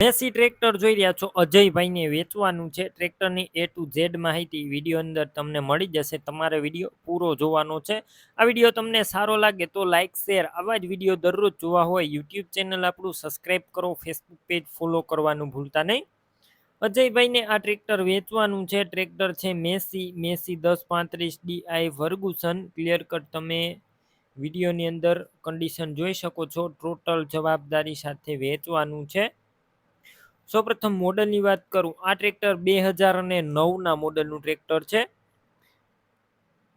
Massey tractor જોઈ રહ્યા છો. અજયભાઈને વેચવાનું છે. ટ્રેક્ટરની એ ટુ ઝેડ માહિતી વીડિયો અંદર તમને મળી જશે. તમારે વીડિયો પૂરો જોવાનો છે. આ વીડિયો તમને સારો લાગે તો લાઇક શેર આવા જ વીડિયો દરરોજ જોવા હોય યુટ્યુબ ચેનલ આપણું સબસ્ક્રાઈબ કરો, ફેસબુક પેજ ફોલો કરવાનું ભૂલતા નહીં. અજયભાઈને આ ટ્રેક્ટર વેચવાનું છે. ટ્રેક્ટર છે મેસી. મેસી દસ પાંત્રીસ ડીઆઈ વર્ગુસન. ક્લિયર કટ તમે વિડીયોની અંદર કન્ડિશન જોઈ શકો છો. ટોટલ જવાબદારી સાથે વેચવાનું છે. સૌપ્રથમ મોડલની વાત કરું. આ ટ્રેક્ટર બે હજાર અને નવના મોડલનું ટ્રેક્ટર છે.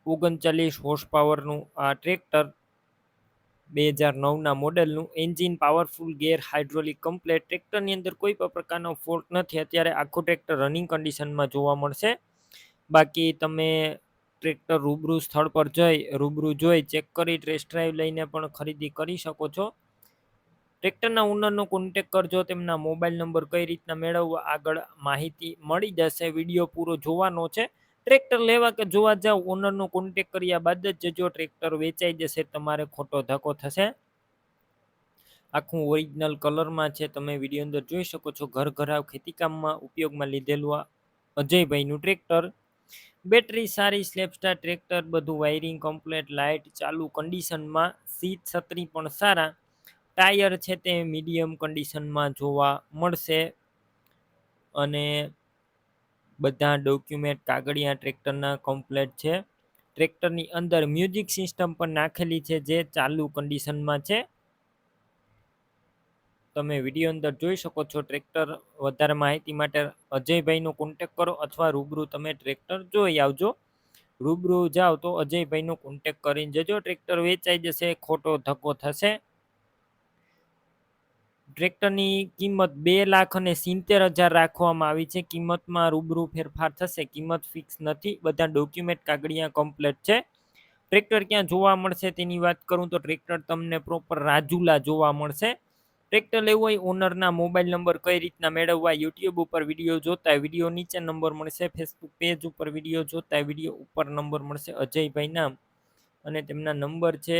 ઓગણચાલીસ હોર્સ પાવરનું આ ટ્રેક્ટર બે હજાર નવના મોડલનું. Engine powerful gear hydraulic complete ટ્રેક્ટરની અંદર કોઈ પણ પ્રકારનો ફોલ્ટ નથી. અત્યારે આખું ટ્રેક્ટર રનિંગ કન્ડિશનમાં જોવા મળશે. બાકી તમે ટ્રેક્ટર રૂબરૂ સ્થળ પર જઈ, રૂબરૂ જોઈ ચેક કરી ટેસ્ટ ડ્રાઈવ લઈને પણ ખરીદી કરી શકો છો. ટ્રેક્ટરના ઓનરનો કોન્ટેક કરજો, તેમના મોબાઈલ નંબર કઈ રીતના મેળવવા, આગળ માહિતી મળી જશે, વીડિયો પૂરો જોવાનો છે. ટ્રેક્ટર લેવા કે જોવા જાવ ઓનરનો કોન્ટેક કર્યા બાદ જ જજો ટ્રેક્ટર વેચાઈ જશે, તમારે ખોટો ધક્કો થશે. આખું ઓરિજિનલ કલરમાં છે, તમે વીડિયો અંદર જોઈ શકો છો, ઘર ઘરાવ ખેતીકામમાં ઉપયોગમાં લીધેલું આ અજયભાઈનું ટ્રેક્ટર. બેટરી સારી સ્લેપસ્ટાર ટ્રેક્ટર, બધું વાયરિંગ કમ્પ્લેટ લાઇટ ચાલુ કન્ડિશનમાં સીટ છત્રી પણ સારા. ટાયર છે તે મીડિયમ કન્ડિશનમાં જોવા મળશે. અને બધા ડોક્યુમેન્ટ કાગળિયા ટ્રેક્ટરના કમ્પ્લેટ છે. ટ્રેક્ટરની અંદર મ્યુઝિક સિસ્ટમ પણ નાખેલી છે જે ચાલુ કન્ડિશનમાં છે. તમે વીડિયો અંદર જોઈ શકો છો ટ્રેક્ટર વધારે માહિતી માટે અજયભાઈનો કોન્ટેક કરો અથવા રૂબરૂ તમે ટ્રેક્ટર જોઈ આવજો. રૂબરૂ જાઓ તો અજયભાઈનો કોન્ટેક કરીને જજો. ટ્રેક્ટર વેચાઈ જશે, ખોટો ધક્કો થશે. ટ્રેક્ટરની કિંમત બે લાખ અને સિત્તેર હજાર રાખવામાં આવી છે. કિંમતમાં રૂબરૂ ફેરફાર થશે. કિંમત ફિક્સ નથી. બધા ડોક્યુમેન્ટ કાગળિયા કમ્પ્લેટ છે. ટ્રેક્ટર ક્યાં જોવા મળશે તેની વાત કરું તો ટ્રેક્ટર તમને પ્રોપર રાજુલા જોવા મળશે. ટ્રેક્ટર લેવું હોય ઓનરના મોબાઈલ નંબર કઈ રીતના મેળવવા યુટ્યુબ ઉપર વીડિયો જોતા વીડિયો નીચે નંબર મળશે. ફેસબુક પેજ ઉપર વીડિયો જોતા વીડિયો ઉપર નંબર મળશે. અજયભાઈના અને તેમના નંબર છે.